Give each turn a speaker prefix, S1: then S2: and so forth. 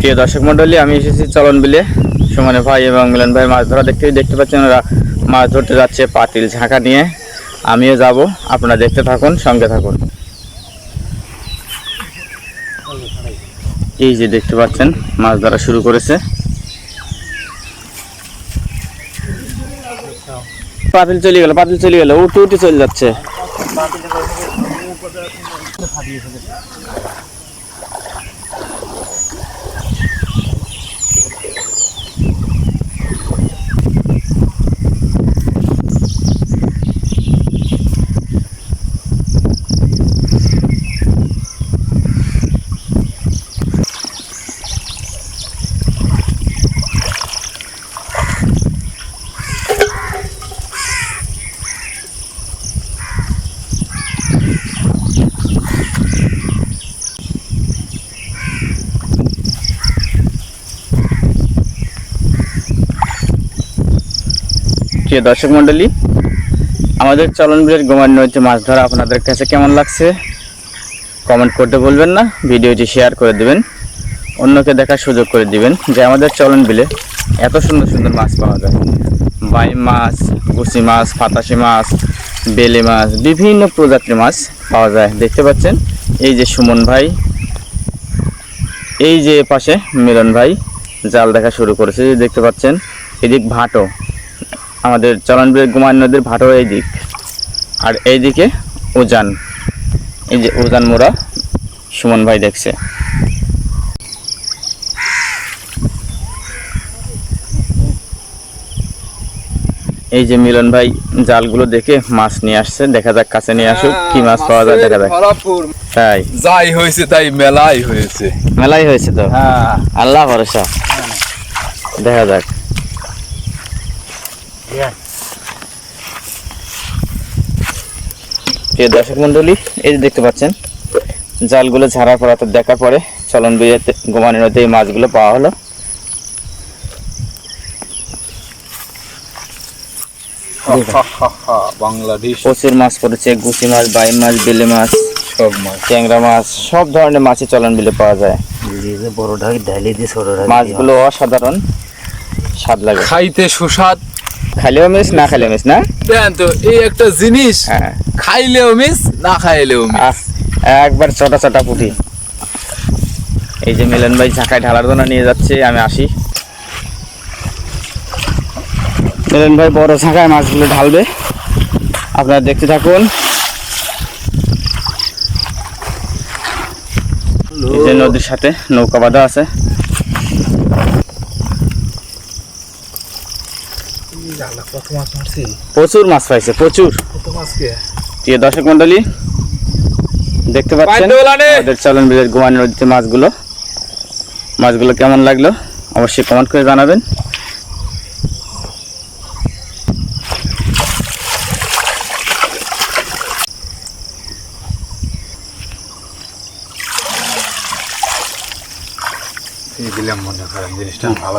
S1: প্রিয় দর্শক মন্ডলী, আমি এসেছি চলন বিলে সুমনে ভাই এবং মিলন ভাই মাছ ধরা দেখতে দেখতে পাচ্ছেন ওরা মাছ ধরতে যাচ্ছে পাতিল ঝাঁকা নিয়ে। আমিও যাব, আপনারা দেখতে থাকুন, সঙ্গে থাকুন। এই যে দেখতে পাচ্ছেন, মাছ ধরা শুরু করেছে। পাতিল চলে গেল, পাতিল চলে গেল উঠে উঠে চলে যাচ্ছে। প্রিয় দর্শক মণ্ডলী, আমাদের চলন বিলের গোমান নদীতে মাছ ধরা আপনাদের কাছে কেমন লাগছে কমেন্ট করতে বলবেন না, ভিডিওটি শেয়ার করে দেবেন, অন্যকে দেখার সুযোগ করে দিবেন যে আমাদের চলন বিলে এত সুন্দর সুন্দর মাছ পাওয়া যায়। বাই মাছ গুচি মাছ, ফাতাসি মাছ, বেলে মাছ, বিভিন্ন প্রজাতির মাছ পাওয়া যায়। দেখতে পাচ্ছেন, এই যে সুমন ভাই, এই যে পাশে মিলন ভাই, জাল দেখা শুরু করেছে, দেখতে পাচ্ছেন, এদিক ভাটো আমাদের চলনবিলের গুমান নদীর ভাটো এই দিক। আর এইদিকে উজান। এই যে উজান মোড়া সুমন ভাই দেখছে। এই যে মিলন ভাই জালগুলো দেখে মাছ নিয়ে আসছে। দেখা যাক কাছে নিয়ে আসুক কি মাছ পাওয়া যায় দেখা যাক। তাই।
S2: যাই হয়েছে তাই মেলাই হয়েছে।
S1: মেলাই হয়েছে তো?
S2: হ্যাঁ।
S1: আল্লাহ ভরসা। দেখা যাক। প্রিয় দর্শক মন্ডলী এই যে দেখতে পাচ্ছেন জালগুলো ঝাড়ার পর অর্থাৎ দেখার পরে চলন বিয়েতে গোমানের নদীতে এই মাছগুলো পাওয়া হলো।
S2: বাংলাদেশ।
S1: প্রচুর মাছ পড়েছে গুচি মাছ বাইম মাছ বেলে মাছ
S2: সব মাছ।
S1: ট্যাংরা মাছ সব ধরনের মাছই চলন বিলে পাওয়া যায়।
S3: বড়টা ঢালি দিয়ে ছোটটা
S1: মাছগুলো অসাধারণ স্বাদ লাগে।
S2: খাইতে সুস্বাদ
S1: খাইলেও মিস না খাইলেও মিস না?
S2: দেন তো এই একটা জিনিস
S1: হ্যাঁ।
S2: খাইলেও মিস না খাইলেও মিস
S1: একবার চটা চটা পুঁটি। এই যে মিলন ভাই ঝাঁকায় ঢালার জন্য নিয়ে যাচ্ছে আমি আসি। মিলন ভাই বড় ঝাঁকায় মাছগুলো ঢালবে। আপনারা দেখতে থাকুন। এই যে নদীর সাথে নৌকা বাঁধা আছে। প্রচুর মাছ পাইছে প্রচুর। প্রিয় দর্শক মন্ডলী দেখতে পাচ্ছেন আমাদের চলন বিলের গোয়ানি নদীতে মাছগুলো। মাছগুলো কেমন লাগল? অবশ্যই কমেন্ট করে জানাবেন।
S2: দিলাম মনে করেন জিনিসটা ভালো